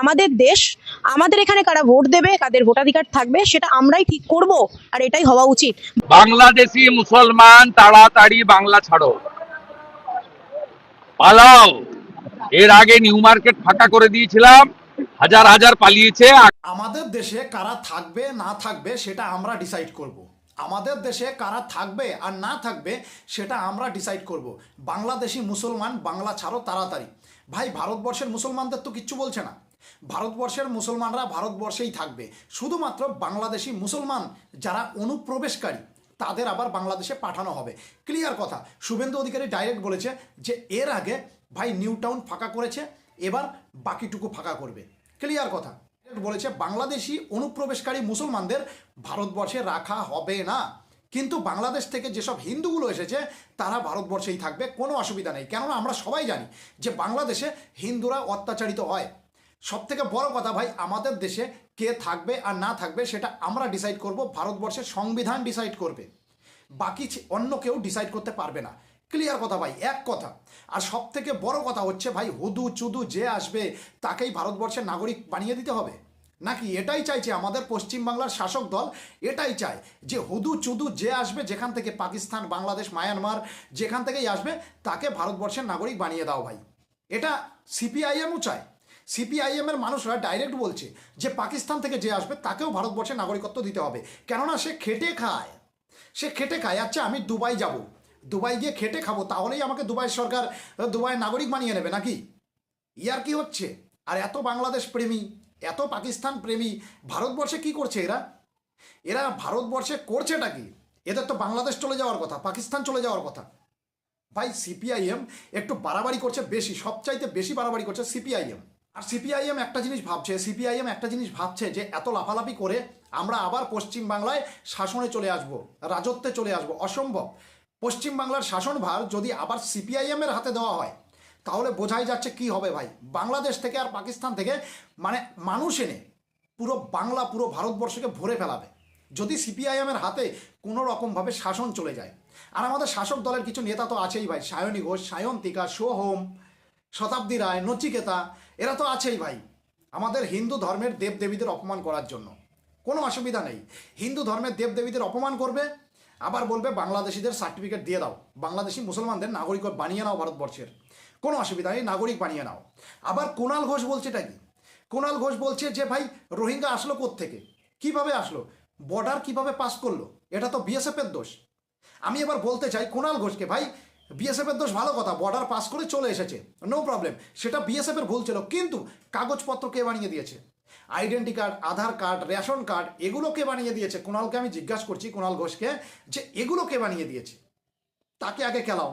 আমাদের দেশ আমাদের এখানে কারা ভোট দেবে কাদের ভোটাধিকার থাকবে সেটা আমরাই ঠিক করব আর এটাই হওয়া উচিত। বাংলাদেশি মুসলমান তাড়াতাড়ি বাংলা ছাড়ো। পালাও। এর আগে নিউ মার্কেট ফাঁকা করে দিয়েছিলাম হাজার হাজার পালিয়েছে। আমাদের দেশে কারা থাকবে না থাকবে সেটা আমরা ডিসাইড করব। আমাদের দেশে কারা থাকবে আর না থাকবে সেটা আমরা ডিসাইড করব। বাংলাদেশি মুসলমান বাংলা ছাড়ো তাড়াতাড়ি। ভাই ভারতবর্ষের মুসলমানদের তো কিচ্ছু বলছে না। ভারতবর্ষের মুসলমানরা ভারতবর্ষেই থাকবে। শুধুমাত্র বাংলাদেশি মুসলমান যারা অনুপ্রবেশকারী, তাদের আবার বাংলাদেশে পাঠানো হবে। ক্লিয়ার কথা। শুভেন্দু অধিকারী ডাইরেক্ট বলেছে যে, এর আগে ভাই নিউ টাউন ফাঁকা করেছে, এবার বাকিটুকু ফাঁকা করবে। ক্লিয়ার কথা। বলেছে, বাংলাদেশি অনুপ্রবেশকারী মুসলমানদের ভারতবর্ষে রাখা হবে না। কিন্তু বাংলাদেশ থেকে যেসব হিন্দুগুলো এসেছে, তারা ভারতবর্ষেই থাকবে, কোনো অসুবিধা নেই। কেননা আমরা সবাই জানি যে, বাংলাদেশে হিন্দুরা অত্যাচারিত হয়। সব থেকে বড় কথা ভাই, আমাদের দেশে কে থাকবে আর না থাকবে সেটা আমরা ডিসাইড করব, ভারতবর্ষের সংবিধান ডিসাইড করবে। বাকি অন্য কেউ ডিসাইড করতে পারবে না। ক্লিয়ার কথা ভাই, এক কথা। আর সব থেকে বড় কথা হচ্ছে ভাই, হুদু চুদু যে আসবে, তাকেই ভারতবর্ষের নাগরিক বানিয়ে দিতে হবে। নাকি এটাই চাইছে আমাদের পশ্চিমবাংলার শাসক দল এটাই চায় যে হুদু চুদু যে আসবে, যেখান থেকে পাকিস্তান, বাংলাদেশ, মায়ানমার যেখান থেকেই আসবে, তাকে ভারতবর্ষের নাগরিক বানিয়ে দাও ভাই। এটা সিপিআইএমও চায়। সিপিআইএম এর মানুষরা ডাইরেক্ট বলছে যে পাকিস্তান থেকে যে আসবে তাকেও ভারতবর্ষের নাগরিকত্ব দিতে হবে। কেননা সে খেটে খায়। সে খেটে খায়। আচ্ছা আমি দুবাই যাব। দুবাই গিয়ে খেটে খাব, তাহলেই আমাকে দুবাই সরকার, দুবাই নাগরিক বানিয়ে নেবে নাকি? ইয়ার কি হচ্ছে? আর এত বাংলাদেশ প্রেমী, এত পাকিস্তান প্রেমী, ভারতবর্ষে কি করছে এরা? এরা ভারতবর্ষে করছেটা কি? এদের তো বাংলাদেশ চলে যাওয়ার কথা, পাকিস্তান চলে যাওয়ার কথা। ভাই, সিপিআইএম একটু বাড়াবাড়ি করছে বেশি, সবচাইতে বেশি বাড়াবাড়ি করছে সিপিআইএম। আর সিপিআইএম একটা জিনিস ভাবছে সিপিআইএম একটা জিনিস ভাবছে যে এত লাফালাফি করে আমরা আবার পশ্চিম বাংলায় শাসনে চলে আসব, রাজত্বে চলে আসব, অসম্ভব। পশ্চিম বাংলার শাসনভার যদি আবার সিপিআইএম এর হাতে দেওয়া হয়, তাহলে বোঝাই যাচ্ছে কি হবে ভাই। বাংলাদেশ থেকে আর পাকিস্তান থেকে মানে মানুষ এনে পুরো বাংলা, পুরো ভারতবর্ষকে ভরে ফেলাবে, যদি সিপিআইএম এর হাতে কোনো রকমভাবে শাসন চলে যায়। আর আমাদের শাসক দলের কিছু নেতা তো আছেই ভাই, সায়নী ঘোষ, সায়ন্তিকা, সোহম শতাব্দী রায়, নচিকেতা, এরা তো আছেই ভাই। আমাদের হিন্দু ধর্মের দেবদেবীদের অপমান করার জন্য। কোনো অসুবিধা নেই। হিন্দু ধর্মের দেবদেবীদের অপমান করবে, আবার বলবে বাংলাদেশিদের সার্টিফিকেট দিয়ে দাও। বাংলাদেশি মুসলমানদের নাগরিক বানিয়ে নাও ভারতবর্ষের। কোনো অসুবিধা নেই, নাগরিক বানিয়ে নাও। আবার কুণাল ঘোষ বলছে এটা কি? কুণাল ঘোষ বলছে যে ভাই, রোহিঙ্গা আসলো থেকে কীভাবে আসলো? বর্ডার কীভাবে পাস করল? এটা তো বিএসএফ এর দোষ। আমি এবার বলতে চাই কুণাল ঘোষকে, ভাই বিএসএফ এর দোষ ভালো কথা বর্ডার পাস করে চলে এসেছে নো প্রবলেম সেটা বিএসএফ এর ভুল ছিল, কিন্তু কাগজপত্র কে বানিয়ে দিয়েছে? Identity card Aadhaar card ration card এগুলো কে বানিয়ে দিয়েছে? কুণালকে আমি জিজ্ঞাসা করছি, কুণাল ঘোষকে, যে এগুলো কে বানিয়ে দিয়েছে? তাকে আগে খেলাও।